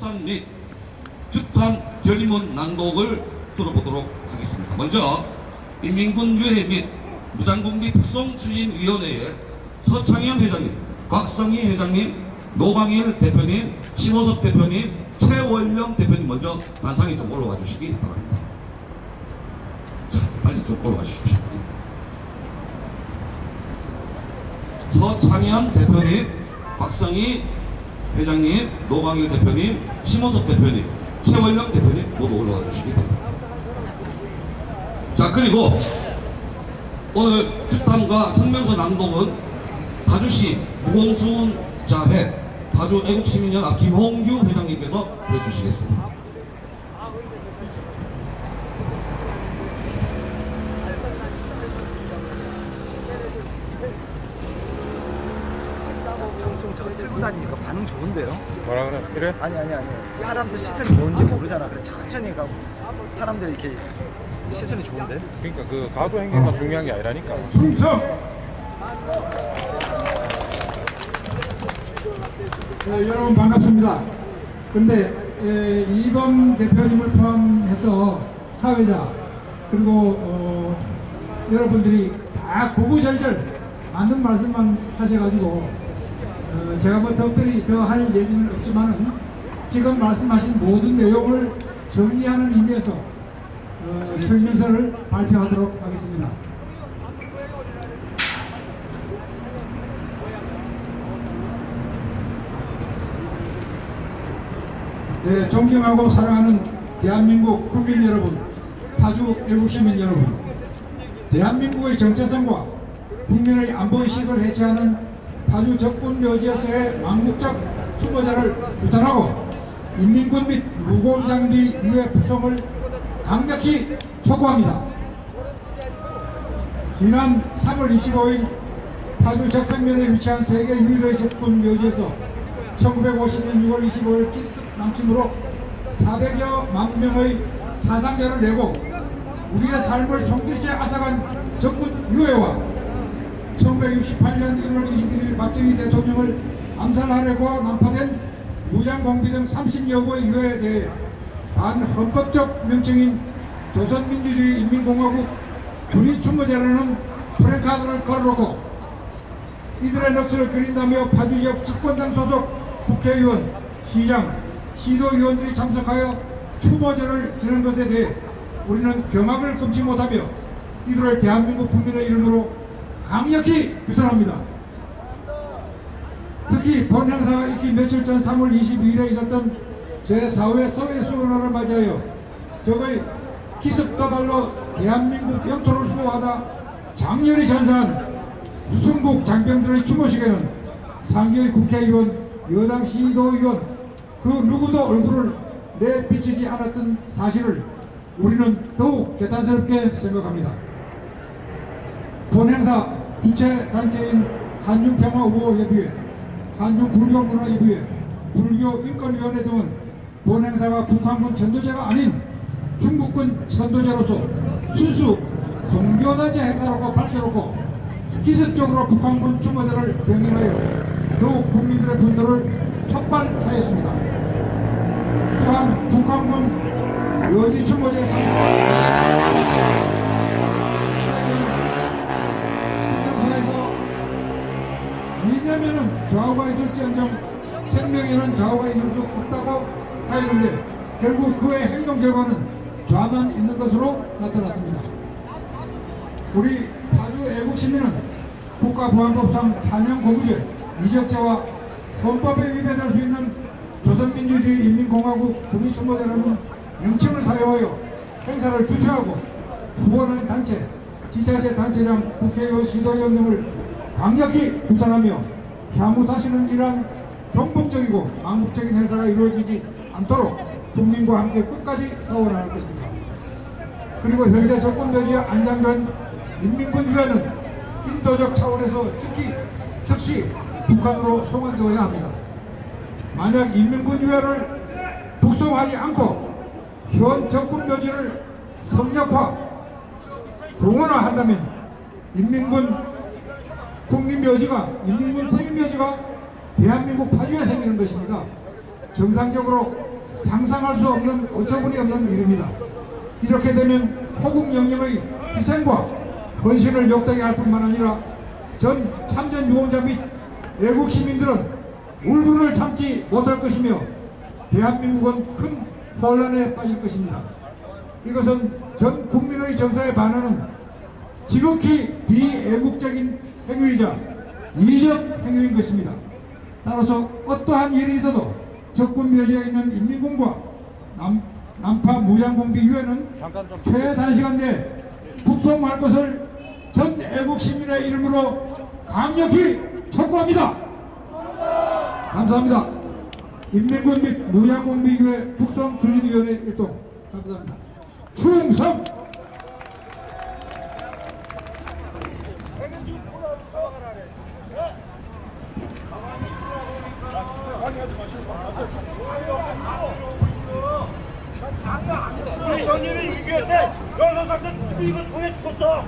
규탄 및 규탄 결의문 낭독을 들어보도록 하겠습니다. 먼저 인민군 유해 및 무장군비 북송 추진위원회의 서창현 회장님, 곽성희 회장님, 노광일 대표님, 심호섭 대표님, 최원령 대표님 먼저 단상에 좀 올라와 주시기 바랍니다. 자, 빨리 좀 올라와 주십시오. 서창현 대표님, 박성희 회장님, 노광일 대표님, 심호섭 대표님, 최원령 대표님 모두 올라와 주시기 바랍니다. 자 그리고 오늘 규탄과 성명서 낭독은 파주시 무공수훈 자회 파주 애국시민연합 김홍규 회장님께서 해주시겠습니다. 방송 저거 들고 다니니까 반응 좋은데요? 뭐라 그래? 이래? 아니 아니 아니 사람들 시선이 뭔지 모르잖아 그래 천천히 가고 사람들이 이렇게 시선이 좋은데? 그러니까 그 가도 행위가 중요한 게 아니라니까. 충성! 네, 여러분 반갑습니다. 근데 에, 이범 대표님을 포함해서 사회자 그리고 어, 여러분들이 다 구구절절 맞는 말씀만 하셔가지고 어, 제가 뭐 특별히 더 할 얘기는 없지만은 지금 말씀하신 모든 내용을 정리하는 의미에서 어, 설명서를 발표하도록 하겠습니다. 네, 존경하고 사랑하는 대한민국 국민 여러분, 파주 애국 시민 여러분, 대한민국의 정체성과 국민의 안보의식을 해체하는 파주 적군 묘지에서의 망국적 추모자를 규탄하고 인민군 및 무공 장비 유해 북송을 강력히 촉구합니다. 지난 3월 25일 파주 적성면에 위치한 세계 유일의 적군 묘지에서 1950년 6월 25일 기습 남침으로 400여 만 명의 사상자를 내고 우리의 삶을 송두리째 앗아간 적군 유해와 1968년 1월 21일 박정희 대통령을 암살하려고 난파된 무장공비 등 30여 구의 유해에 대해 반헌법적 명칭인 조선민주주의 인민공화국 군의추모제라는 프랭카드를 걸어놓고 이들의 넋을 그린다며 파주 지역 집권당 소속 국회의원, 시장, 시도의원들이 참석하여 추모제를 지는 것에 대해 우리는 경악을 금치 못하며 이들을 대한민국 국민의 이름으로 강력히 규탄합니다. 특히 본 행사가 있기 며칠 전 3월 22일에 있었던 제4회 서해 수원호를 맞이하여 적의 기습도발로 대한민국 영토를 수호하다 장렬히 전사한 우승국 장병들의 추모식에는 상계의 국회의원, 여당 시도의원 그 누구도 얼굴을 내비치지 않았던 사실을 우리는 더욱 개탄스럽게 생각합니다. 본 행사 주최 단체인 한중평화우호협의회, 한중불교문화협의회, 불교인권위원회 등은 본 행사가 북한군 전도제가 아닌 중국군 전도제로서 순수 종교단체 행사라고 밝혀놓고 기습적으로 북한군 추모제를 병행하여 더욱 국민들의 분노를 촉발하였습니다. 또한 북한군 여지 추모제 상에 있을지언정 생명에는 좌우가 있을 수 없다고 하였는데 결국 그의 행동 결과는 좌만 있는 것으로 나타났습니다. 우리 파주 애국 시민은 국가보안법상 찬양 고무죄, 이적죄와 헌법에 위배될 수 있는 조선민주주의 인민공화국 국민추모제라는 명칭을 사용하여 행사를 주최하고 후원한 단체, 지자체 단체장, 국회의원, 시도의원 등을 강력히 규탄하며 향후 다시는 이러한 종북적이고 망국적인 행사가 이루어지지 않도록 국민과 함께 끝까지 싸워나갈 것입니다. 그리고 현재 정권묘지에 안장된 인민군 유해는 인도적 차원에서 특히 즉시 북한으로 송환되어야 합니다. 만약 인민군 유해를 북송하지 않고 현 정권 묘지를 성역화, 공원화한다면 인민군 국립묘지가 인민군 국립 묘지가 대한민국 파주에 생기는 것입니다. 정상적으로 상상할 수 없는 어처구니 없는 일입니다. 이렇게 되면 호국 영령의 희생과 헌신을 욕되게 할 뿐만 아니라 전 참전 유공자 및 애국 시민들은 울분을 참지 못할 것이며 대한민국은 큰 혼란에 빠질 것입니다. 이것은 전 국민의 정서에 반하는 지극히 비애국적인 행위이자 이적 행위인 것입니다. 따라서 어떠한 일이 있어도 적군 묘지에 있는 인민군과 남, 남파 무장공비 유해는 잠깐 좀 최단시간 내에 북송할 것을 전 애국 시민의 이름으로 강력히 촉구합니다. 감사합니다. 인민군 및 무장공비유해 북송 추진위원회 일동 감사합니다. 충성! 우리 정리를 이겼대. 여섯 살때 이거 조회 죽었어.